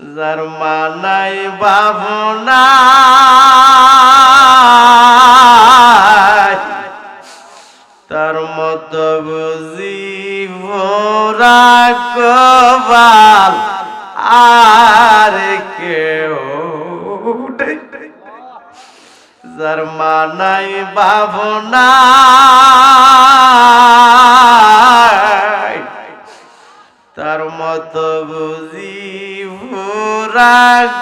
যার মানাই ভাবনা তার মত বুঝি ভোরা কবাল আর কেউ যার মানাই ভাবনা তার মত বুঝি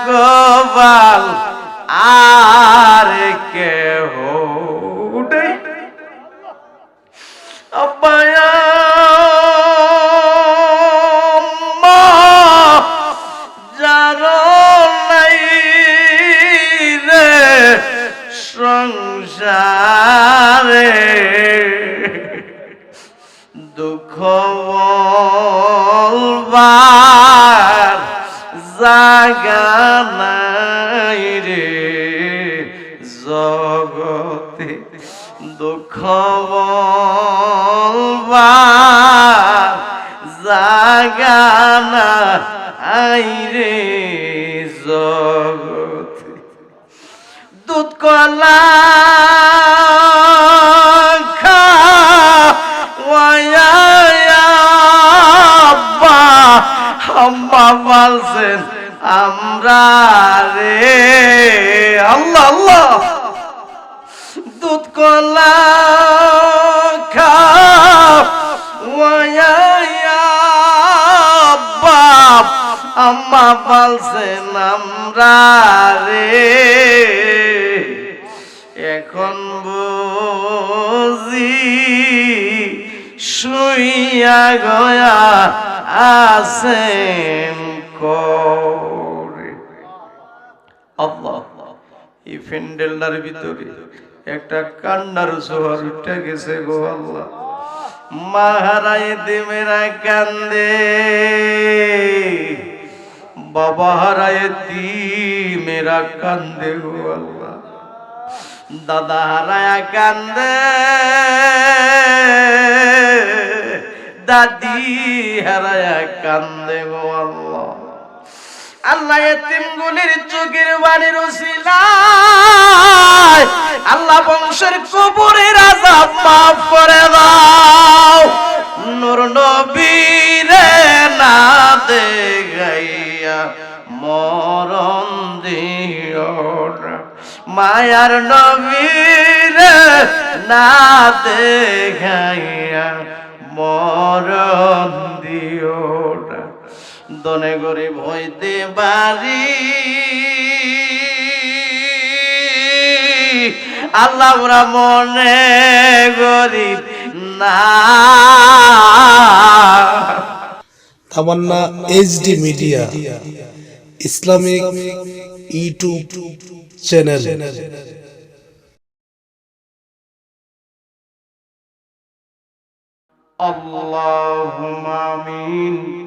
গোপাল আর কেহ নাই রে জগতে দুঃখ বলবার জাগা নাই রে জগতে। দুধ কলা খাওয়াইয়াব্বা আম্মা বলছেন আমরা রে, আল্লাহ আল্লাহ। দুধ, কলা খাওয়াইয়াব্বা আম্মা বলছেন আমরা রে, এখন বুঝি শুইয়া গয়া আছেন করে আল্লাহ এই ফেন্ডেলটার ভিতরে একটা কান্নার জোয়ার উঠে গেছে গো আল্লাহ। মাহারায় দিমেরা কান্দে। বাবা হারায় দি মেরা কান্দে গো আল্লাহ। দাদা হারায় কান্দে। দাদি হারায় কান্দে গো আল্লাহ। আল্লাহ এতিমগুলির চোখের বাণীর উসিলায় আল্লাহ বংশের কবরের আজাব মাফ করে দাও। নূর নবীরে না দেখাইয়া মরণ দিও মায়ার নবীরে না দেখাইয়া মরণ দিও দনে গরিব হইতে পারি আল্লাহ আমরা মনে গরিব না Tamanna HD media Islamic YouTube channel اللهم آمين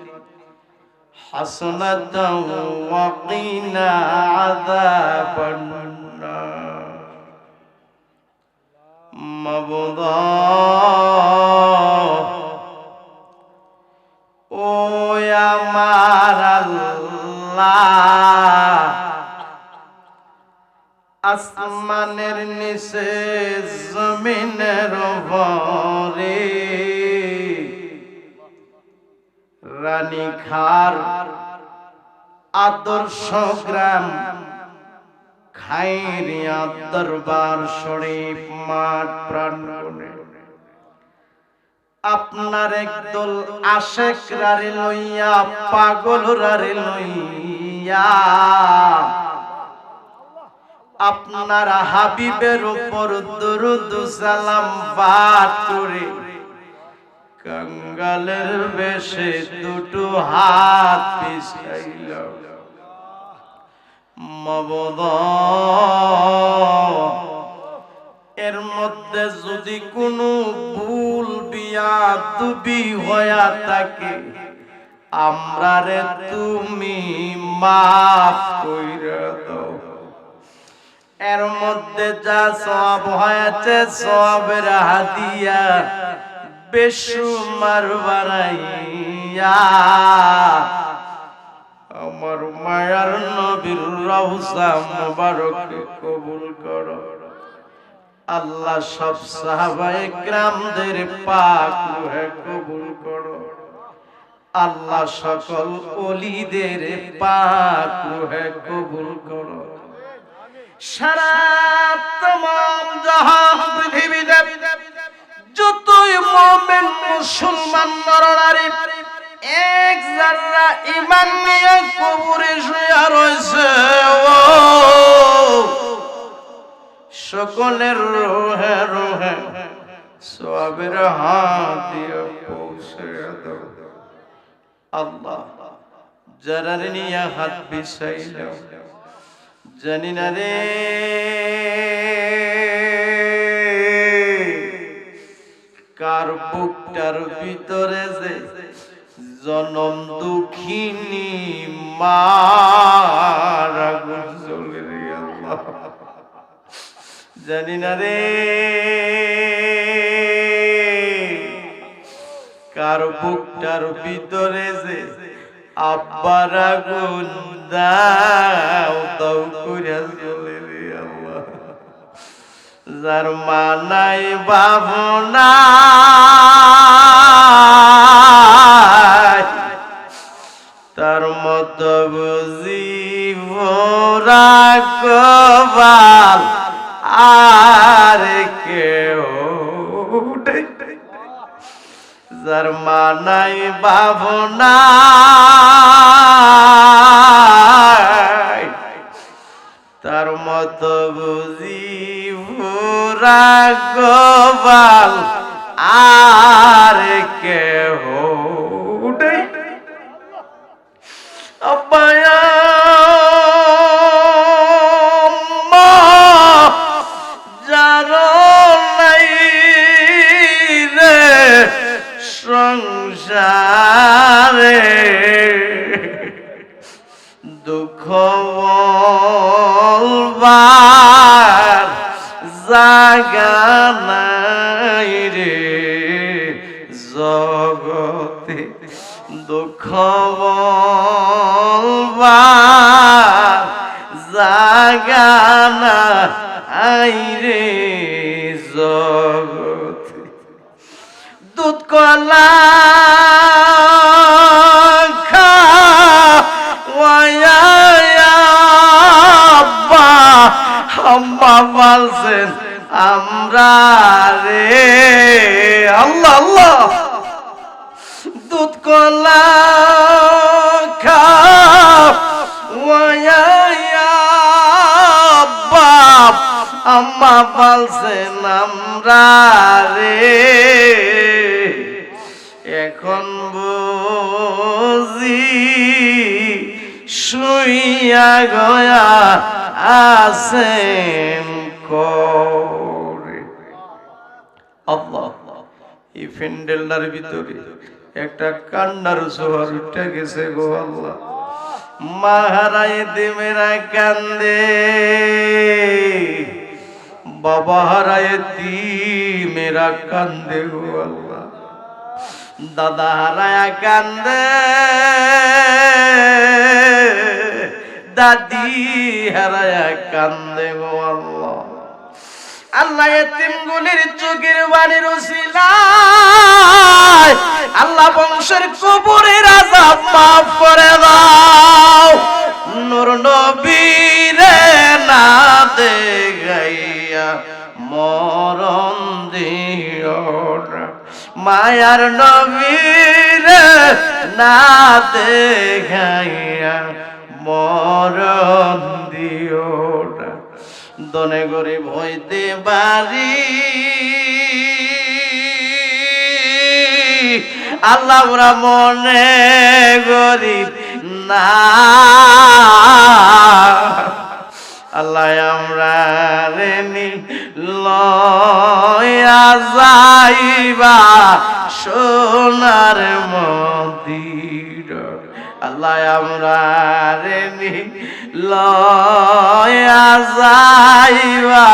حسنة وقنا عذاب النار مبضى ও আমার আল্লাহ আসমানের নিচে জমিনের ভরে রানী খার আদর্শ গ্রাম। খাইরিয়া দরবার শরীফ মাঠ প্রাঙ্গণে আপনার একদল আশেক রারে লইয়া, পাগল রারে লইয়া। আপনার হাবিবের উপর দরুদ সালাম পাঠ করে কাঙ্গালের বেশে দুটো হাত পিছাইল মবদ এর মধ্যে যদি কোনো ভুল বিয়া দুবি হয়া থাকে আমরা রে তুমি মাফ কইরা এর মধ্যে যা সব হয়েছে সবের হাতিয়া বেশুমার বানাইয়া, আমার মায়ার নবীর রওজা মুবারক কবুল করো। আল্লাহ সব সাহাবায়ে গ্রামদের পাক রূহে কবুল করো। আল্লাহ সকল অলিদের পাক রূহে কবুল করো। সারা তমাম জাহান পৃথিবীতে আল্লাহ হাত বিছাইল জানি না রে। কার বুকটার ভিতরে যে জনম দুঃখিনী মার আগুন রে আল্লাহ। জানি না রে। কার বুকটার ভিতরে যে আব্বার আগুন দাও দাও করিয়া চলে রে আল্লাহ। যার মানাই ভাবনা তার মত বুঝি ভোরা কবাল আর কেউ যার মানাই ভাবনা। তার মত বুঝি ভোরা গোপাল আর সংসারে দুঃখ বলবার জাগা নাই রে জগতে। দুঃখ বলবার জাগা নাই রে জগতে। দুধ কলা আম্মা বলছেন আমরা রে আল্লাহ আল্লাহ দুধ কলা বাপ আম্মা বলছেন আমরা রে এখন শুইয়া গয়া আছেন করে। আল্লাহ, এই ফেন্ডেলটার ভিতরে একটা কান্নার জোয়ার উঠে গেছে গো আল্লাহ। মাহারাই দিমেরা কান্দে বাবা হারায় দি মেরা কান্দে গো আল্লাহ। দাদা হারায়া কান্দে। দাদি হারায়া কান্দে গো আল্লাহ। আল্লাহ এতিমগুলির চোখের বাড়ির উসিলায় আল্লাহ বংশের কবরের আজাব মাফ করে দাও। নূর নবীরে মায়ার নবীর না দেখাইয়া মরণ দিও দনে গরিব হইতে পারি। আল্লাহ ওরা মনে গরিব না। আল্লাহ আমরা রেনি যাইবা সোনার মন্দির। আল্লাহ আমরা রে লয়া যাইবা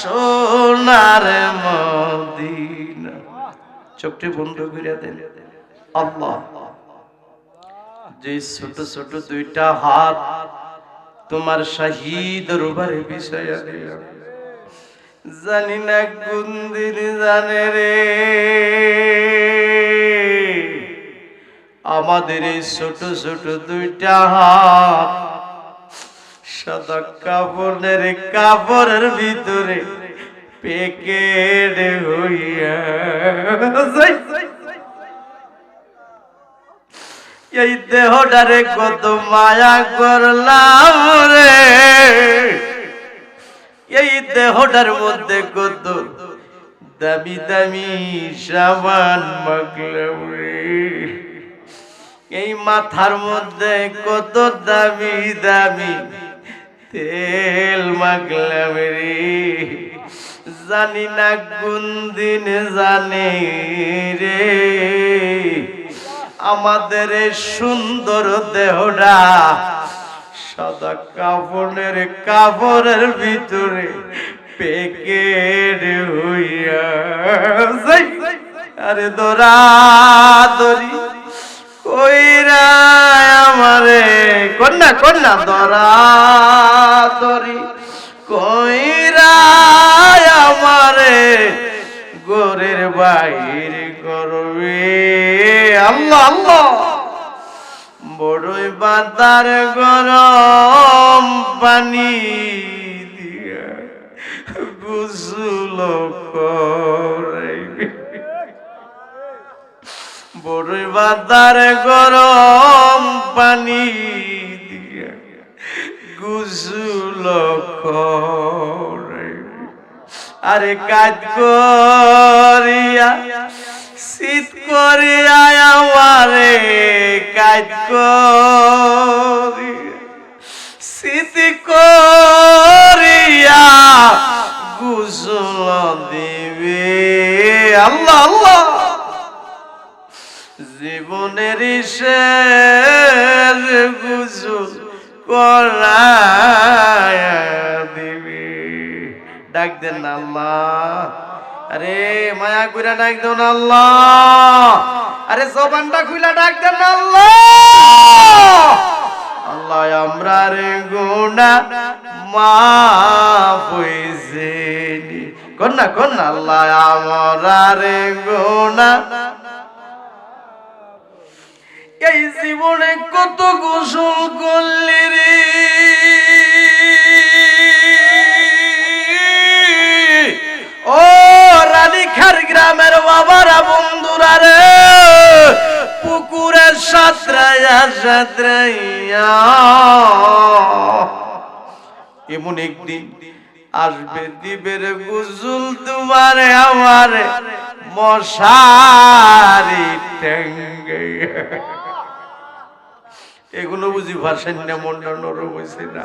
সোনার মন্দির। চোখটি বন্ধ করে দেন। আল্লাহ, যে ছোট ছোট দুইটা হাত তোমার শাহিদ রুবারে বিষয় জানি না কোন দিন জানে রে আমাদের এই ছোট ছোট দুইটা হাত সাদা কাপড়ের কাপড়ের ভিতরে পেকেট হইয়া। এই দেহটারে কত মায়া করলাম রে এই দেহটার মধ্যে কত দামি দামি সাবান মাগলাম রে এই মাথার মধ্যে কত দামি দামি তেল মাগলাম রে জানি না কোন দিন জানি রে। আমাদের সুন্দর দেহটা সাদা কাপড়ের কাপড়ের ভিতরে পেকেট হইয়া আরে দরা দরি, কইরা আমারে, কন্যা কন্যা, দরা দরি, কইরা আমারে গোরের বাইরে করবে। আল্লাহ আল্লাহ। বড়ই বাতার গরম পানি দিয়া গুসল বড়ই বাতার গরম পানি দিয়া গুসল আরে কাজ করিয়া শীত করিয়া আমারে কাজ শীত করিয়া গুসল দিবে। আল্লাহ আল্লাহ। জীবনের শেষ গুসল করায়া দিবে। ডাক দেন আল্লাহ। আরে, মায়া কইরা ডাক দেন আল্লাহ। আরে, জবানটা খুইলা ডাক দেন আল্লাহ। আল্লাহ, আমরা রে গুনা মাফ হইছে কোন না কোন না আল্লাহ, আমরা রে গুনা। এই জীবনে কত গোসল করলি রে। ও রানীখার গ্রামের বাবারা বন্ধুরা রে, পুকুরের সাঁতরাইয়া সাঁতরাইয়া। এমন একদিন আসবে দিবের গুজুল তোমারে আমার মশারি টেঙ্গে এগুলো বুঝি ভাষান না মনটা নরম হয়েছে না।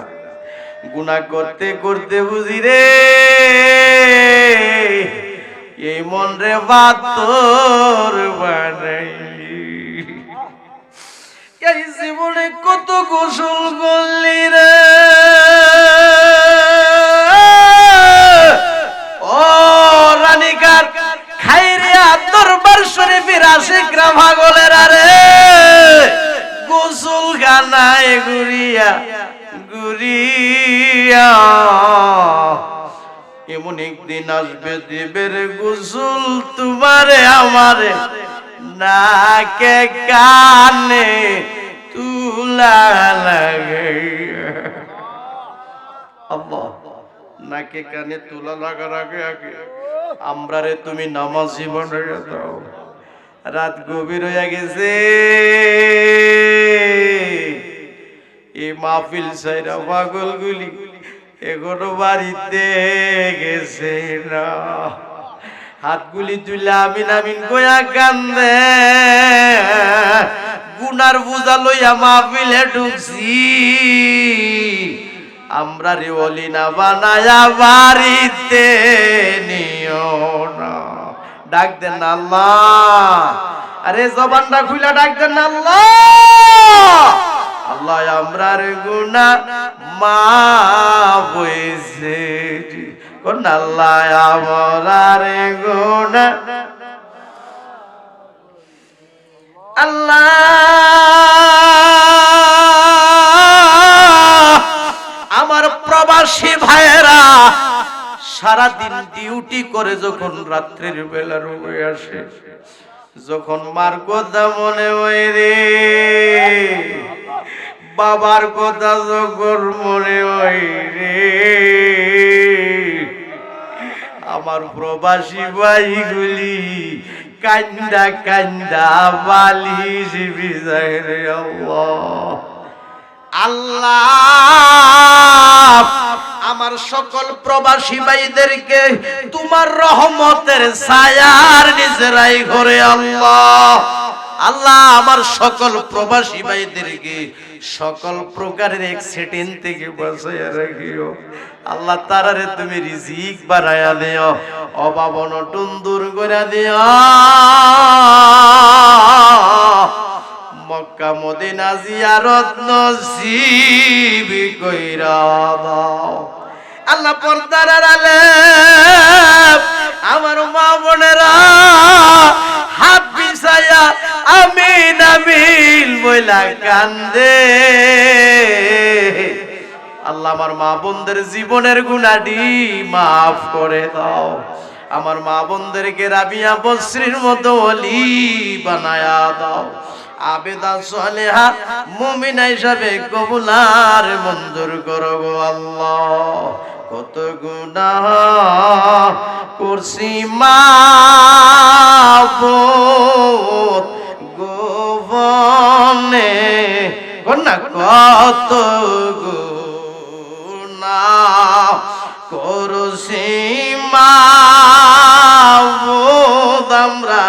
গুণা করতে করতে বুঝি রে। এই মন রে বাতর বানাইলি এই জীবনে কত গোসল করলি রে? ও রানিকার, খাইরিয়া দরবার শরীফের আশিকরা ভাগলের আরে। গোসল গানায় গুরিয়া গুরিয়া একদিন আসবে দেবের গোসল তোমারে আমারে নাকে কানে তুলা আল্লাহ, নাকে কানে তুলা লাগার আগে আগে আমরা রে তুমি নামাজি বানাইয়া দাও রাত গভীর হইয়া গেছে। এই মাহফিল সাইরা পাগলগুলি এখনও বাড়িতে গেছে না। হাতগুলি তুলে আমিন আমিন কয়া কান্দে। গুনার বুঝা লইয়া মাহফিলে ঢুকছি। আমরা রে অলি না বানায়া বাড়িতে নিও না। ডাক দেন আল্লাহ। আরে জবানটা খুইলা ডাক দেন আল্লাহ। আল্লাহ আমরার গুনা মা আল্লাহ আমরার গুনা আল্লাহ আমার প্রবাসী ভাইয়েরা সারাদিন ডিউটি করে যখন রাত্রির বেলা রুমে আসে, যখন মার কথা মনে হয় রে। বাবার কথা যখন মনে হয় রে, আমার প্রবাসী ভাইগুলি কান্দা কান্দা বিজয় রে আল্লাহ। আল্লাহ, আমার সকল প্রবাসী ভাইদেরকে তোমার রহমতের ছায়ার নিজেরাই ঘরে আল্লাহ। আল্লাহ, আমার সকল প্রবাসী ভাইদেরকে সকল প্রকারের অ্যাক্সিডেন্ট থেকে বাঁচাইয়া রাখিও। আল্লাহ তারারে তুমি রিজিক বাড়াইয়া দিও, অভাব অনটন দূর করে দিও। মক্কা মদিনা জিয়ারত নসিব কইরা দাও। আল্লাহ পর্দার আড়ালে আমার মা বোনেরা হাত বিছায়া আমিন আমিন বইলা কান্দে। আল্লাহ আমার মা বোনদের জীবনের গুণাডি মাফ করে দাও। আমার মা বোনদেরকে রাবিয়া বশ্রীর মতো অলি বানায়া দাও। আবেদা সালেহা মুমিনা হিসাবে কবুলার মঞ্জুর করো আল্লাহ। কত গুণা করছি মা গোবনে। কন্যা কত গুণা করছি মা আমরা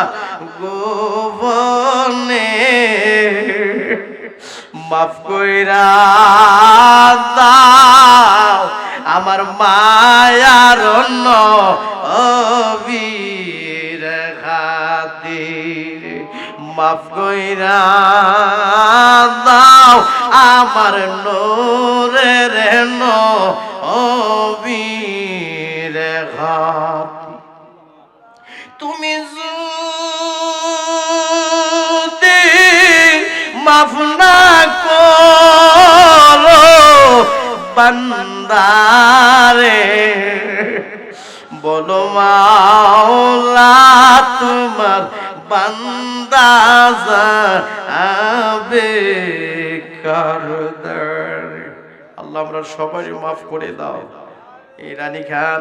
গোবনে। মাফ কইরা দাও। আমার মায়ার অন্য অবীর খাতির মাফ কইরা দাও। আমার নোরের ন অবীর খাতির। তুমি যদি মাফ না করো বান্দারে, বলো মাওলা তোমার বান্দা যাবে আল্লাহ আমরা সবাই মাফ করে দাও। এই রানী খান,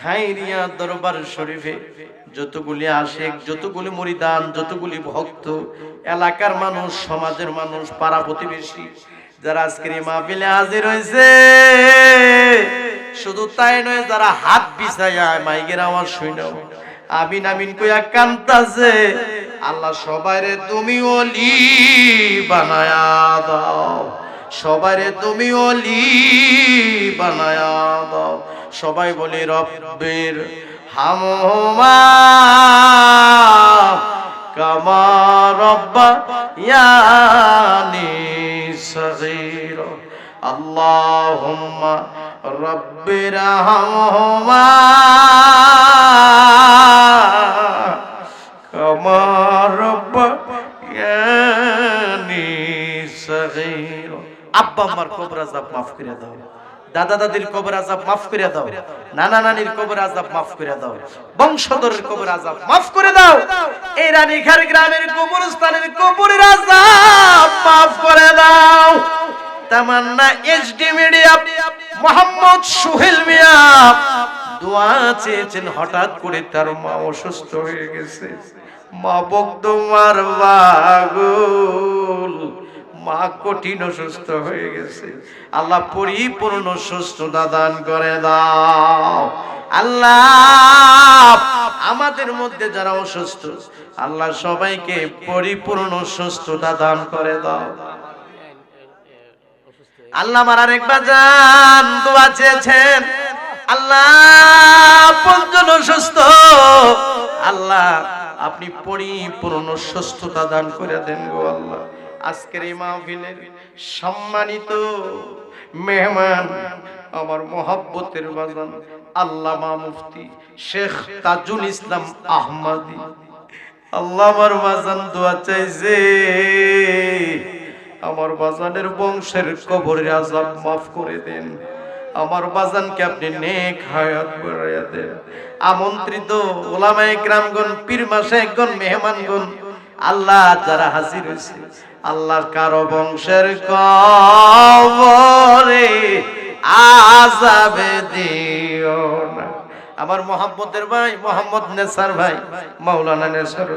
খাইরিয়া দরবার শরীফে যতগুলি আশেক, যতগুলি মরিদান, যতগুলি ভক্ত, এলাকার মানুষ, সমাজের মানুষ, পাড়া প্রতিবেশী, যারা আজকের মাহফিলে হাজির হয়েছে। শুধু তাই নয়, যারা হাত বিছাইয়া মাইকের আওয়াজ শুনাও। আমিন আমিন কইয়া কান্তাছে আল্লাহ সবাইরে তুমি ওলি বানায়া দাও। সবারে তুমি অলি বানায়া দাও। সবাই বলি, রব্বের হামমা কামা রব্বা ইয়ানি সগীর। আল্লাহুম্মা রব্বির হামমা কামা রব্বা ইয়ানি সগীর। আব্বা দাদা দাদির কবর মাফ করে দাও। নানা নানির কবর মাফ করে দাও। বংশধরের কবর আজাব মাফ করে দাও। এই রানীখার গ্রামের কবরস্থানের কবরের আজাব মাফ করে দাও। Tamanna HD media Mohammad Suhel Mia. দোয়া চেয়েছেন, হঠাৎ করে তার মা অসুস্থ হয়ে গেছে। মা বকদমার বাগুল মা কঠিন অসুস্থ হয়ে গেছে। আল্লাহ পরিপূর্ণ সুস্থতা দান করে দাও। আল্লাহ, আমাদের মধ্যে যারা অসুস্থ, আল্লাহ সবাইকে পরিপূর্ণ সুস্থতা দান করে দাও। আল্লাহ আমার আরেক বাজান দোয়া চেয়েছেন। আল্লাহ পঞ্জন অসুস্থ। আল্লাহ, আপনি পরিপূর্ণ সুস্থতা দান করে দেন গো আল্লাহ। আজকের এই মাহফিলের সম্মানিত মেহমান, আমার মোহাব্বতের বাজান আল্লামা মুফতি শেখ তাজুল ইসলাম আহমদি। আল্লাহ আমার বাজান দোয়া চাইছে। আমার বাজানের বংশের কবরের আজাব মাফ করে দেন। আমার বাজানকে আপনি নেক হায়াত বাড়াইয়া দেন। আমন্ত্রিত ওলামায়ে গ্রামগণ পীর মাসায়কগণ মেহমানগণ, আল্লাহ যারা হাজির হয়েছে, আল্লাহর কারও বংশের কবরে আজাবে দিও না। আমার মোহাম্মদের ভাই, মোহাম্মদ নেসার ভাই, মাওলানা নেসার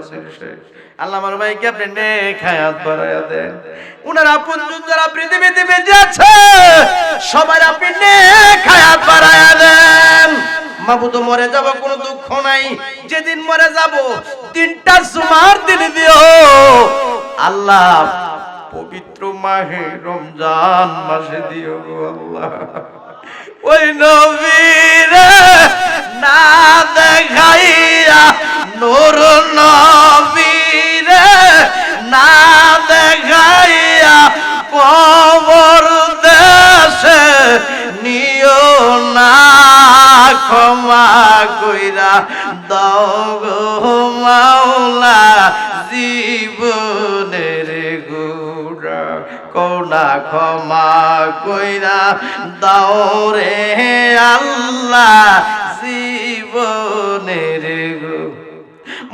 আল্লাহ আমার ভাইকে আপনি নেক হায়াত বাড়াইয়া দেন। উনার আপন যারা পৃথিবীতে বেঁচে আছে, সবার আপনি নেক হায়াত বাড়াইয়া দেন। মাবুদ মরে যাব, কোনো দুঃখ নাই। যেদিন মরে যাব, তিনটা সুমার দিন দিও। আল্লাহ পবিত্র মাহে রমজান মাসে দিও আল্লাহ। ওই নবীর না দেখাইয়া নূর নবীর না দেখাইয়া কবর দেশে নিও না, ক্ষমা কইরা দাও গো মাওলা জীবনের গুড়া। কোনা ক্ষমা কইরা দাও রে আল্লাহ জীবনের গো।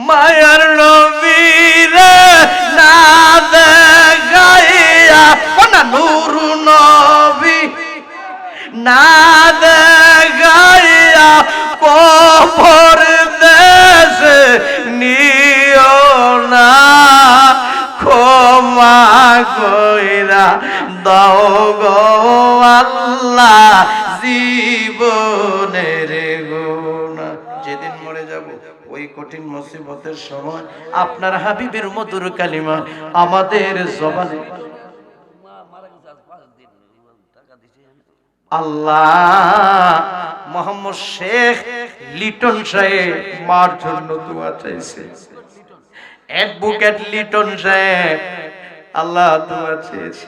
মায়ার নবীর না দেখাইয়া কোনা নূর নবী। না দেখাইয়া কবর দেশে নিও না, ক্ষমা কইরা দাও গো আল্লাহ জীবনের মুসিবতের সময় আপনার হাবিবের মধুর কালিমা আমাদের জবানে। আল্লাহ শেখ লিটন মার জন্য দোয়া চাইছে। অ্যাডভোকেট লিটন সাহেব, আল্লাহ দোয়া চেয়েছে।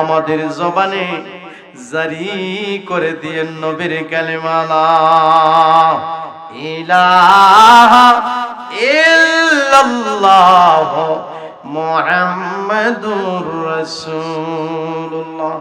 আমাদের জবানে জারি করে দিয়ে নবীর কালিমালা। ইলাহা ইল্লাল্লাহ মুহাম্মাদুর রাসূলুল্লাহ।